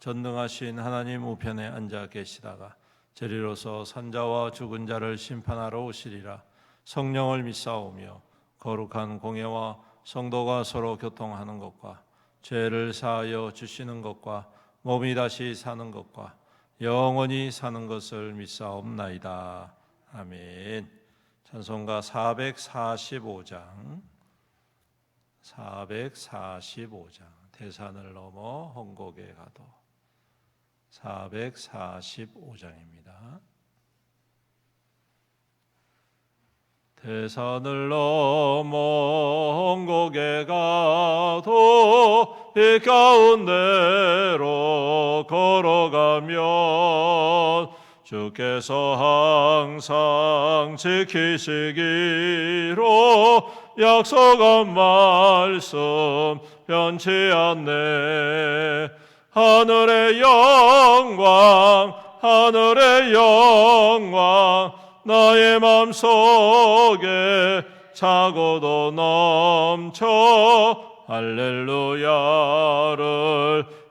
전능하신 하나님 우편에 앉아 계시다가 저리로서 산자와 죽은 자를 심판하러 오시리라. 성령을 믿사오며 거룩한 공예와 성도가 서로 교통하는 것과 죄를 사하여 주시는 것과 몸이 다시 사는 것과 영원히 사는 것을 믿사옵나이다. 아멘. 찬송가 445장. 445장. 대산을 넘어 hon곡에 가도 445장입니다. 대산을 넘어 hon곡에 가도 이 가운데로 걸어가면 주께서 항상 지키시기로 약속한 말씀 변치 않네 하늘의 영광 하늘의 영광 나의 맘속에 차고도 넘쳐 할렐루야를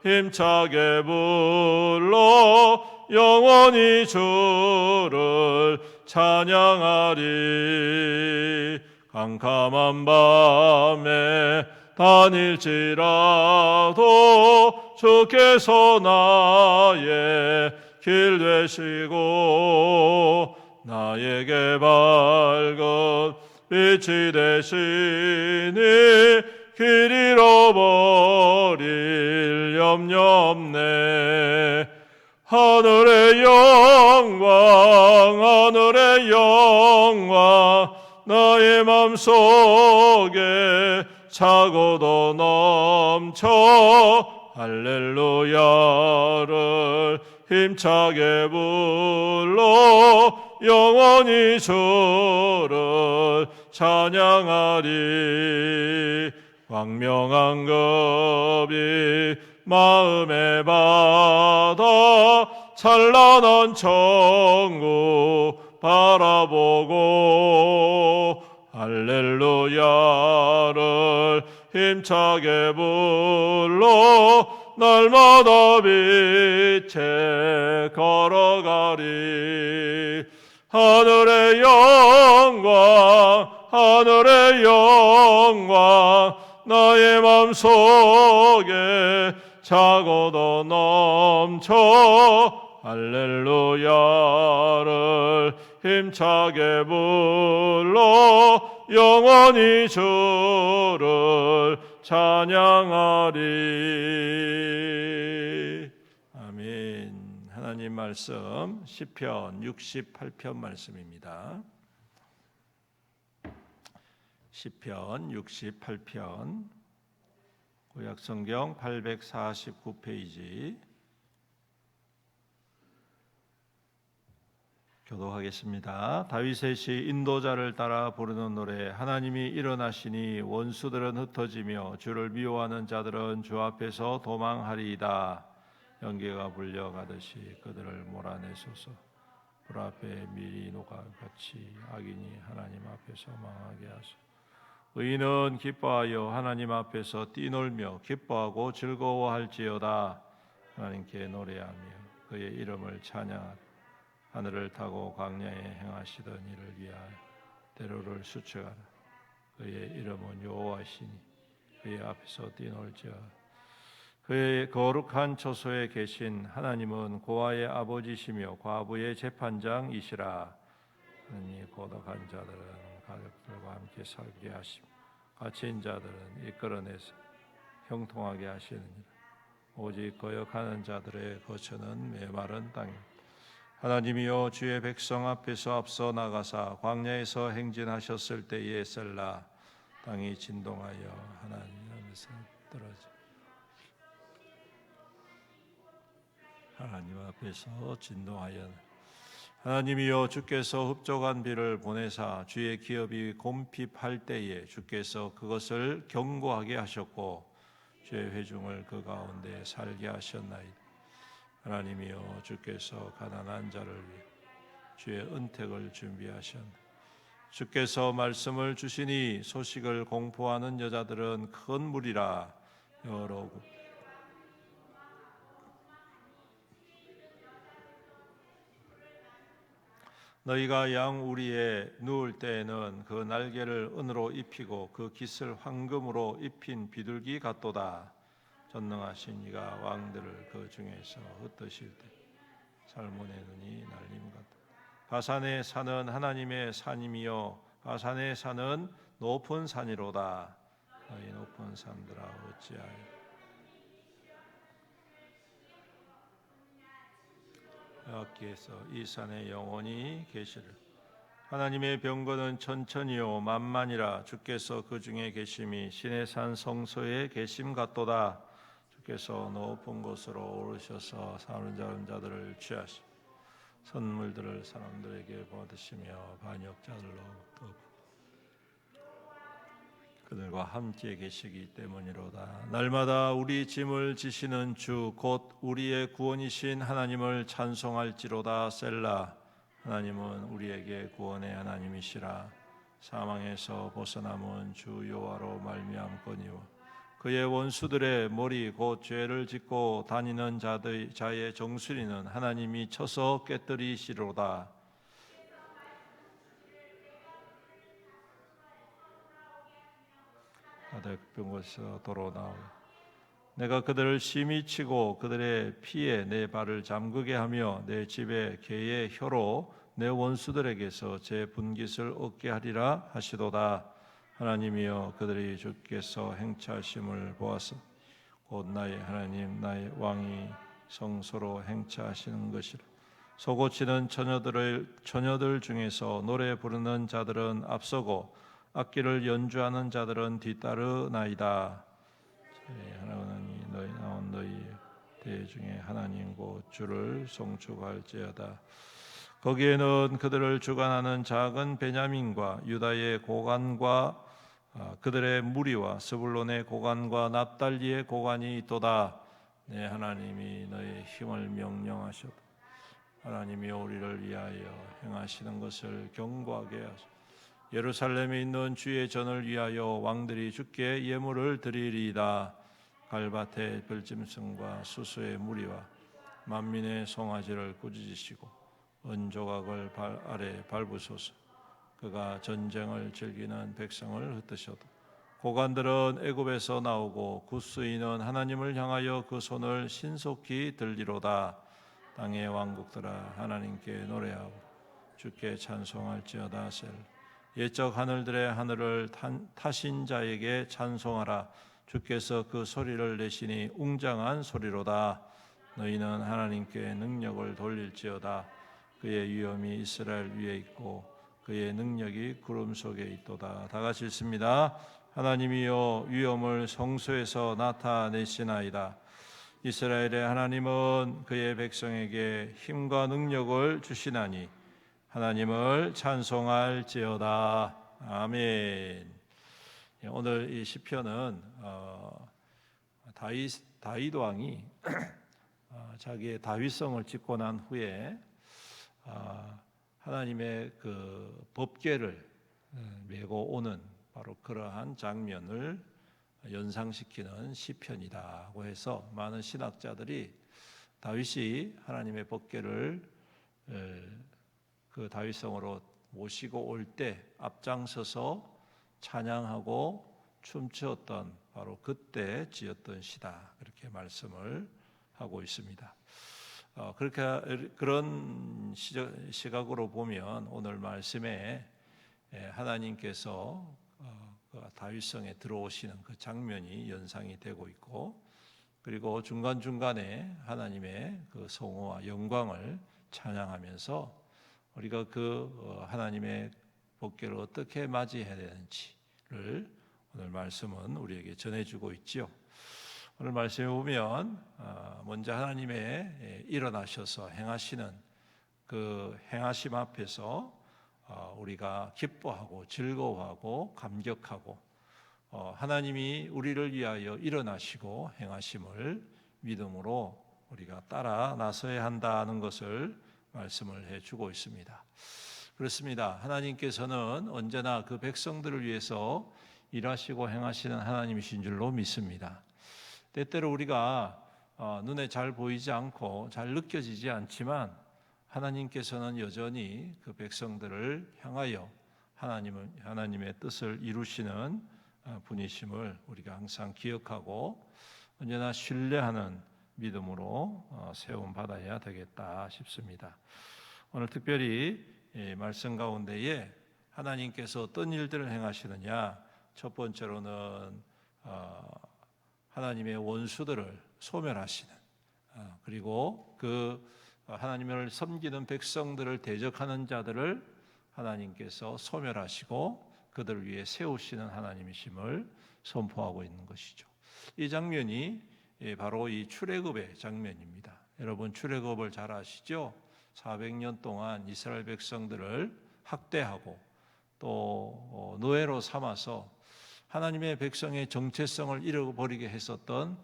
힘차게 불러 영원히 주를 찬양하리. 캄캄한 밤에 다닐지라도 주께서 나의 길 되시고 나에게 밝은 빛이 되시니 길 잃어버릴 염려 없네. 하늘의 영광 하늘의 영광 나의 맘속에 차고도 넘쳐 할렐루야를 힘차게 불러 영원히 주를 찬양하리. 광명한 급이 마음에 받아 찬란한 천국 바라보고 할렐루야를 힘차게 불러 날마다 빛에 걸어가리. 하늘의 영광 하늘의 영광 나의 맘속에 차고도 넘쳐. 할렐루야 영원히 주를 찬양하리. 아멘. 하나님 말씀 시편 68편 말씀입니다. 시편 68편 구약 성경 849페이지 교도하겠습니다. 다윗의 시 인도자를 따라 부르는 노래 하나님이 일어나시니 원수들은 흩어지며 주를 미워하는 자들은 주 앞에서 도망하리이다. 연계가 불려가듯이 그들을 몰아내소서. 불 앞에 미리 녹아 같이 악인이 하나님 앞에서 망하게 하소서. 의인은 기뻐하여 하나님 앞에서 뛰놀며 기뻐하고 즐거워할지어다. 하나님께 노래하며 그의 이름을 찬양하라. 하늘을 타고 광야에 행하시던 이를 위하여 대로를 수척하라. 그의 이름은 여호와시니 그의 앞에서 뛰놀지어다. 그의 거룩한 처소에 계신 하나님은 고아의 아버지시며 과부의 재판장이시라. 하나님 고독한 자들은 가족들과 함께 살게 하시고 갇힌 자들은 이끌어내서 형통하게 하시느니라. 오직 거역하는 자들의 거처는 메마른 땅입니다. 하나님이여 주의 백성 앞에서 앞서 나가사 광야에서 행진하셨을 때에 셀라 땅이 진동하여 하나님에서 떨어져 하나님 앞에서 진동하여 하나님이여 주께서 흡족한 비를 보내사 주의 기업이 곰핍할 때에 주께서 그것을 견고하게 하셨고 주의 회중을 그 가운데 살게 하셨나이다. 하나님이여 주께서 가난한 자를 위해 주의 은택을 준비하셨나. 주께서 말씀을 주시니 소식을 공포하는 여자들은 큰 무리라 여러 국 너희가 양 우리에 누울 때에는 그 날개를 은으로 입히고 그 깃을 황금으로 입힌 비둘기 같도다. 전능하신 이가 왕들을 그 중에서 흩으실 때 살몬의 눈이 날림 같다. 바산에 사는 하나님의 산임이요. 바산에 사는 높은 산이로다. 너희 높은 산들아 어찌하여? 여호와께서 이 산에 영원히 계시를. 하나님의 병거는 천천히요. 만만이라 주께서 그 중에 계심이 신의 산 성소에 계심 같도다 주께서 높은 곳으로 오르셔서 사는 자들을 취하시 선물들을 사람들에게 받으시며 반역자들로부터 그들과 함께 계시기 때문이로다. 날마다 우리 짐을 지시는 주 곧 우리의 구원이신 하나님을 찬송할지로다. 셀라 하나님은 우리에게 구원의 하나님이시라. 사망에서 벗어남은 주 여호와로 말미암거니와 그의 원수들의 머리 곧 죄를 짓고 다니는 자들 자의 정수리는 하나님이 쳐서 깨뜨리시로다. 다들 병곳에서 도로 나오. 내가 그들을 심히 치고 그들의 피에 내 발을 잠그게 하며 내 집에 개의 혀로 내 원수들에게서 제 분깃을 얻게 하리라 하시도다. 하나님이여 그들이 주께서 행차하심을 보아서 곧 나의 하나님 나의 왕이 성소로 행차하시는 것이라. 소고치는 처녀들을 처녀들 중에서 노래 부르는 자들은 앞서고 악기를 연주하는 자들은 뒤따르나이다. 하나님이 너희 나온 너희 대중에 하나님 곧 주를 송축할지어다. 거기에는 그들을 주관하는 작은 베냐민과 유다의 고관과 아, 그들의 무리와 스불론의 고관과 납달리의 고관이 있도다. 내 하나님이 너의 힘을 명령하셔도 하나님이 우리를 위하여 행하시는 것을 경고하게 하소서. 예루살렘에 있는 주의 전을 위하여 왕들이 주께 예물을 드리리이다. 갈밭의 별짐승과 수수의 무리와 만민의 송아지를 꾸짖으시고 은조각을 발 아래 밟으소서. 그가 전쟁을 즐기는 백성을 흩으셔도 고관들은 애굽에서 나오고 구스인은 하나님을 향하여 그 손을 신속히 들리로다. 땅의 왕국들아 하나님께 노래하고 주께 찬송할지어다 셀. 옛적 하늘들의 하늘을 타신 자에게 찬송하라 주께서 그 소리를 내시니 웅장한 소리로다 너희는 하나님께 능력을 돌릴지어다 그의 위엄이 이스라엘 위에 있고 그의 능력이 구름 속에 있도다 다 같이 읽습니다 하나님이여 위엄을 성소에서 나타내시나이다 이스라엘의 하나님은 그의 백성에게 힘과 능력을 주시나니 하나님을 찬송할지어다. 아멘. 예, 오늘 이 시편은 어, 다윗 다윗 왕이 어, 자기의 다윗성을 짓고 난 후에 어, 하나님의 그 법궤를 메고 오는 바로 그러한 장면을 연상시키는 시편이다고 해서 많은 신학자들이 다윗이 하나님의 법궤를 그 다윗성으로 모시고 올 때 앞장서서 찬양하고 춤추었던 바로 그때 지었던 시다 그렇게 말씀을 하고 있습니다. 어, 그렇게 그런 시각으로 보면 오늘 말씀에 하나님께서 어, 그 다윗성에 들어오시는 그 장면이 연상이 되고 있고 그리고 중간 중간에 하나님의 그 성호와 영광을 찬양하면서 우리가 그 어, 하나님의 복귀를 어떻게 맞이해야 되는지를 오늘 말씀은 우리에게 전해주고 있지요. 오늘 말씀에 보면 어, 먼저 하나님의 예, 일어나셔서 행하시는 그 행하심 앞에서 어, 우리가 기뻐하고 즐거워하고 감격하고 어, 하나님이 우리를 위하여 일어나시고 행하심을 믿음으로 우리가 따라 나서야 한다는 것을 말씀을 해주고 있습니다. 그렇습니다. 하나님께서는 언제나 그 백성들을 위해서 일하시고 행하시는 하나님이신 줄로 믿습니다. 때때로 우리가 어, 눈에 잘 보이지 않고 잘 느껴지지 않지만 하나님께서는 여전히 그 백성들을 향하여 하나님을 하나님의 뜻을 이루시는 어, 분이심을 우리가 항상 기억하고 언제나 신뢰하는 믿음으로 어, 세움 받아야 되겠다 싶습니다. 오늘 특별히 이 말씀 가운데에 하나님께서 어떤 일들을 행하시느냐 첫 번째로는 어, 하나님의 원수들을 소멸하시는 어, 그리고 그 하나님을 섬기는 백성들을 대적하는 자들을 하나님께서 소멸하시고 그들을 위해 세우시는 하나님이심을 선포하고 있는 것이죠. 이 장면이 예, 바로 이 출애굽의 장면입니다. 여러분 출애굽을 잘 아시죠? 400년 동안 이스라엘 백성들을 학대하고 또 어, 노예로 삼아서 하나님의 백성의 정체성을 잃어버리게 했었던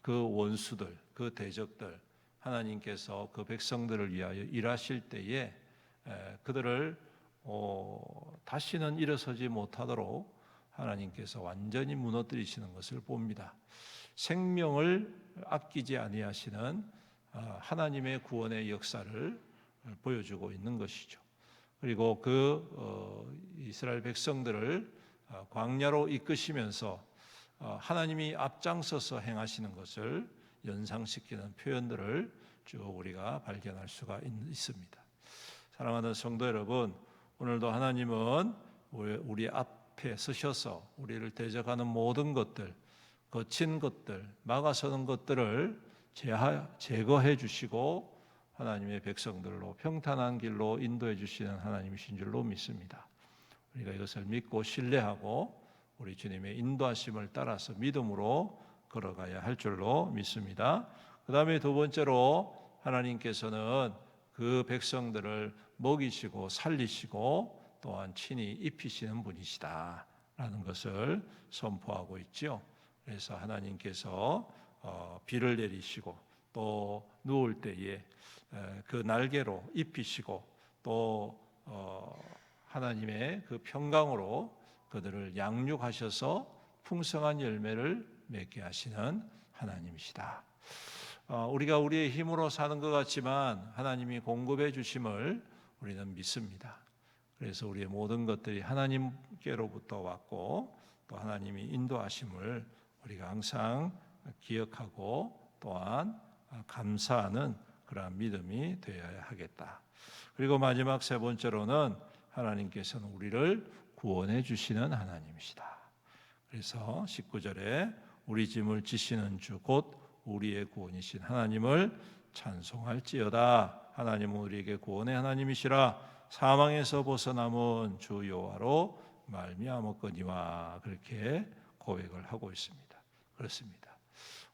그 원수들, 그 대적들, 하나님께서 그 백성들을 위하여 일하실 때에 그들을 어, 다시는 일어서지 못하도록 하나님께서 완전히 무너뜨리시는 것을 봅니다. 생명을 아끼지 아니하시는 어, 하나님의 구원의 역사를 보여주고 있는 것이죠. 그리고 그 어, 이스라엘 백성들을 어, 광야로 이끄시면서 하나님이 앞장서서 행하시는 것을 연상시키는 표현들을 쭉 우리가 발견할 수가 있습니다. 사랑하는 성도 여러분, 오늘도 하나님은 우리 앞에 서셔서 우리를 대적하는 모든 것들, 거친 것들, 막아서는 것들을 제거해 주시고 하나님의 백성들로 평탄한 길로 인도해 주시는 하나님이신 줄로 믿습니다. 우리가 이것을 믿고 신뢰하고 우리 주님의 인도하심을 따라서 믿음으로 걸어가야 할 줄로 믿습니다. 그 다음에 두 번째로 하나님께서는 그 백성들을 먹이시고 살리시고 또한 친히 입히시는 분이시다라는 것을 선포하고 있죠. 그래서 하나님께서 어, 비를 내리시고 또 누울 때에 그 날개로 입히시고 또 어, 하나님의 그 평강으로 그들을 양육하셔서 풍성한 열매를 맺게 하시는 하나님이시다. 어, 우리가 우리의 힘으로 사는 것 같지만 하나님이 공급해 주심을 우리는 믿습니다. 그래서 우리의 모든 것들이 하나님께로부터 왔고 또 하나님이 인도하심을 우리가 항상 기억하고 또한 감사하는 그러한 믿음이 되어야 하겠다. 그리고 마지막 세 번째로는 하나님께서는 우리를 구원해 주시는 하나님이시다. 그래서 19절에 우리 짐을 지시는 주 곧 우리의 구원이신 하나님을 찬송할지어다. 하나님은 우리에게 구원의 하나님이시라 사망에서 벗어남은 주 여호와로 말미암았거니와 그렇게 고백을 하고 있습니다. 그렇습니다.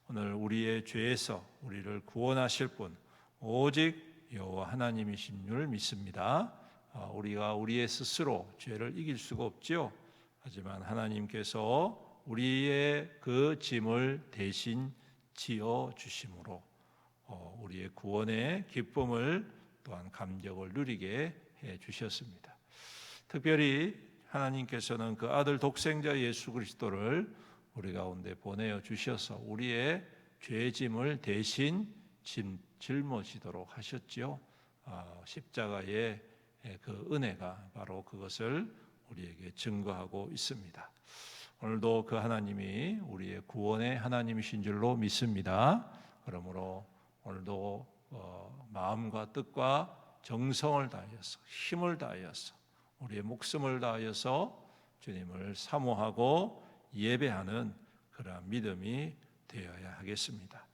오늘 우리의 죄에서 우리를 구원하실 분 오직 여호와 하나님이신 줄 믿습니다. 아, 우리가 우리의 스스로 죄를 이길 수가 없지요. 하지만 하나님께서 우리의 그 짐을 대신 지어 주심으로 어, 우리의 구원의 기쁨을 또한 감격을 누리게 해 주셨습니다. 특별히 하나님께서는 그 아들 독생자 예수 그리스도를 우리 가운데 보내어 주셔서 우리의 죄짐을 대신 짊어지도록 하셨지요. 어, 십자가의 그 은혜가 바로 그것을 우리에게 증거하고 있습니다. 오늘도 그 하나님이 우리의 구원의 하나님이신 줄로 믿습니다. 그러므로 오늘도 어, 마음과 뜻과 정성을 다하여서 힘을 다하여서 우리의 목숨을 다하여서 주님을 사모하고 예배하는 그러한 믿음이 되어야 하겠습니다.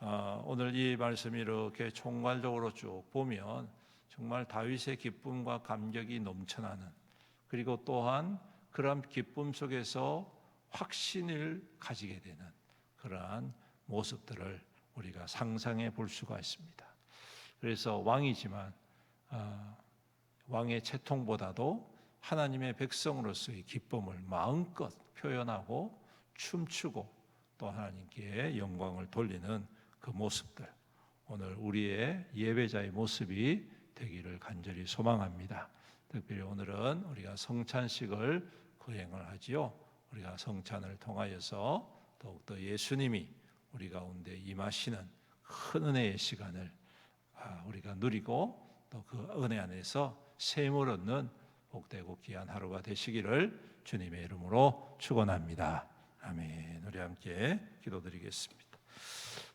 어, 오늘 이 말씀이 이렇게 총괄적으로 쭉 보면 정말 다윗의 기쁨과 감격이 넘쳐나는 그리고 또한 그러한 기쁨 속에서 확신을 가지게 되는 그러한 모습들을 우리가 상상해 볼 수가 있습니다. 그래서 왕이지만 아, 왕의 채통보다도 하나님의 백성으로서의 기쁨을 마음껏 표현하고 춤추고 또 하나님께 영광을 돌리는 그 모습들 오늘 우리의 예배자의 모습이 되기를 간절히 소망합니다. 특별히 오늘은 우리가 성찬식을 거행을 하지요. 우리가 성찬을 통하여서 더욱더 예수님이 우리 가운데 임하시는 큰 은혜의 시간을 아, 우리가 누리고 또 그 은혜 안에서 샘을 얻는 복되고 귀한 하루가 되시기를 주님의 이름으로 축원합니다. 아멘. 우리 함께 기도드리겠습니다.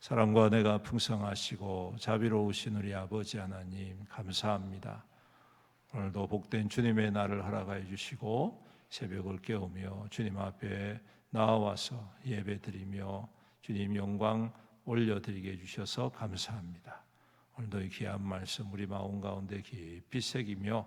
사랑과 내가 풍성하시고 자비로우신 우리 아버지 하나님 감사합니다. 오늘도 복된 주님의 날을 허락하여 주시고 새벽을 깨우며 주님 앞에 나와서 예배드리며 주님 영광 올려드리게 해주셔서 감사합니다. 오늘도 이 귀한 말씀 우리 마음 가운데 깊이 새기며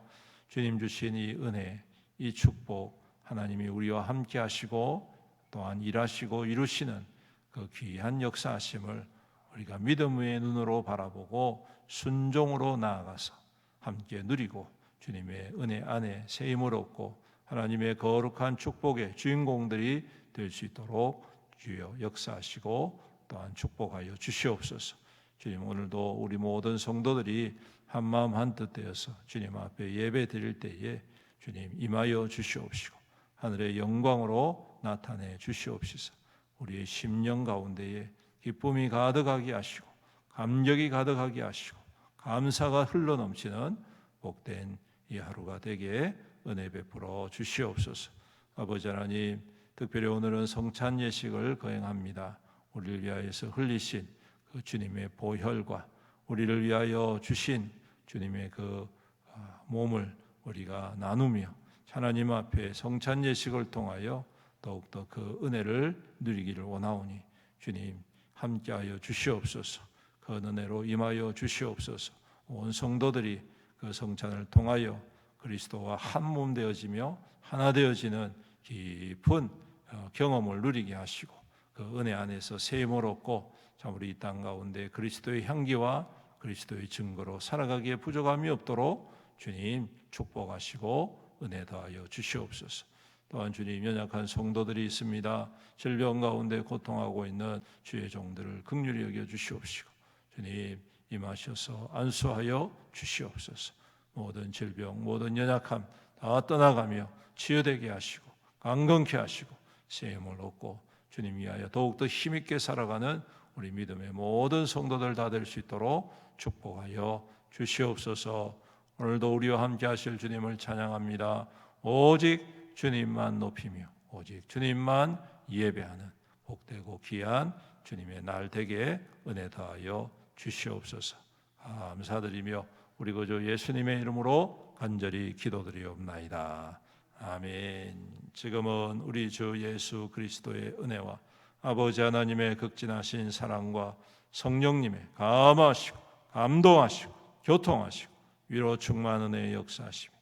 주님 주신 이 은혜, 이 축복 하나님이 우리와 함께 하시고 또한 일하시고 이루시는 그 귀한 역사하심을 우리가 믿음의 눈으로 바라보고 순종으로 나아가서 함께 누리고 주님의 은혜 안에 새 힘을 얻고 하나님의 거룩한 축복의 주인공들이 될 수 있도록 주여 역사하시고 또한 축복하여 주시옵소서. 주님 오늘도 우리 모든 성도들이 한 마음 한 뜻 되어서 주님 앞에 예배 드릴 때에 주님 임하여 주시옵시고 하늘의 영광으로 나타내 주시옵시서. 우리의 심령 가운데에 기쁨이 가득하게 하시고 감격이 가득하게 하시고 감사가 흘러 넘치는 복된 이 하루가 되게 은혜 베풀어 주시옵소서. 아버지 하나님, 특별히 오늘은 성찬 예식을 거행합니다. 우리를 위하여서 흘리신 그 주님의 보혈과 우리를 위하여 주신 주님의 그 아, 몸을 우리가 나누며 하나님 앞에 성찬 예식을 통하여 더욱더 그 은혜를 누리기를 원하오니 주님 함께하여 주시옵소서. 그 은혜로 임하여 주시옵소서. 온 성도들이 그 성찬을 통하여 그리스도와 한 몸 되어지며 하나 되어지는 깊은 어, 경험을 누리게 하시고 그 은혜 안에서 새 힘을 얻고 참 우리 이 땅 가운데 그리스도의 향기와 그리스도의 증거로 살아가기에 부족함이 없도록 주님 축복하시고 은혜 더하여 주시옵소서. 또한 주님 연약한 성도들이 있습니다. 질병 가운데 고통하고 있는 주의 종들을 극률히 여겨 주시옵시고 주님 임하셔서 안수하여 주시옵소서. 모든 질병, 모든 연약함 다 떠나가며 치유되게 하시고 강건케 하시고 새 힘을 얻고 주님 위하여 더욱더 힘있게 살아가는 우리 믿음의 모든 성도들 다 될 수 있도록 축복하여 주시옵소서. 오늘도 우리와 함께 하실 주님을 찬양합니다. 오직 주님만 높이며 오직 주님만 예배하는 복되고 귀한 주님의 날 되게 은혜 다하여 주시옵소서. 감사드리며 우리 구주 예수님의 이름으로 간절히 기도드리옵나이다. 아멘. 지금은 우리 주 예수 그리스도의 은혜와 아버지 하나님의 극진하신 사랑과 성령님의 감하시고 감동하시고 교통하시고 위로 충만 은혜의 역사하심이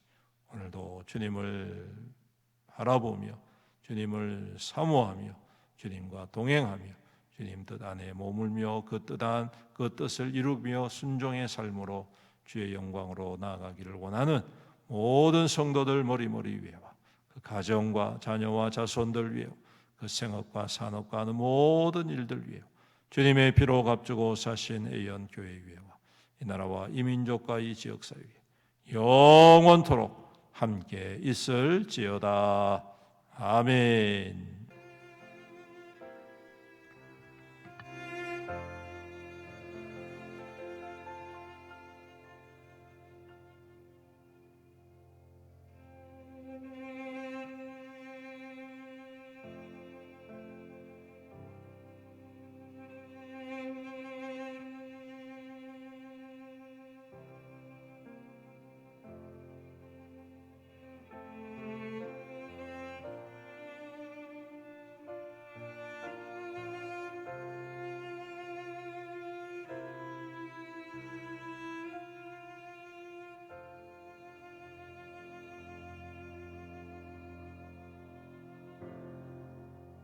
오늘도 주님을 바라보며 주님을 사모하며 주님과 동행하며 주님 뜻 안에 머물며 그 뜻한 그 뜻을 이루며 순종의 삶으로 주의 영광으로 나아가기를 원하는 모든 성도들 머리머리 위에와 그 가정과 자녀와 자손들 위에 그 생업과 산업과 하는 모든 일들 위에 주님의 피로 값주고 사신 애연 교회 위에와 이 나라와 이 민족과 이 지역사 위에 영원토록 함께 있을지어다. 아멘.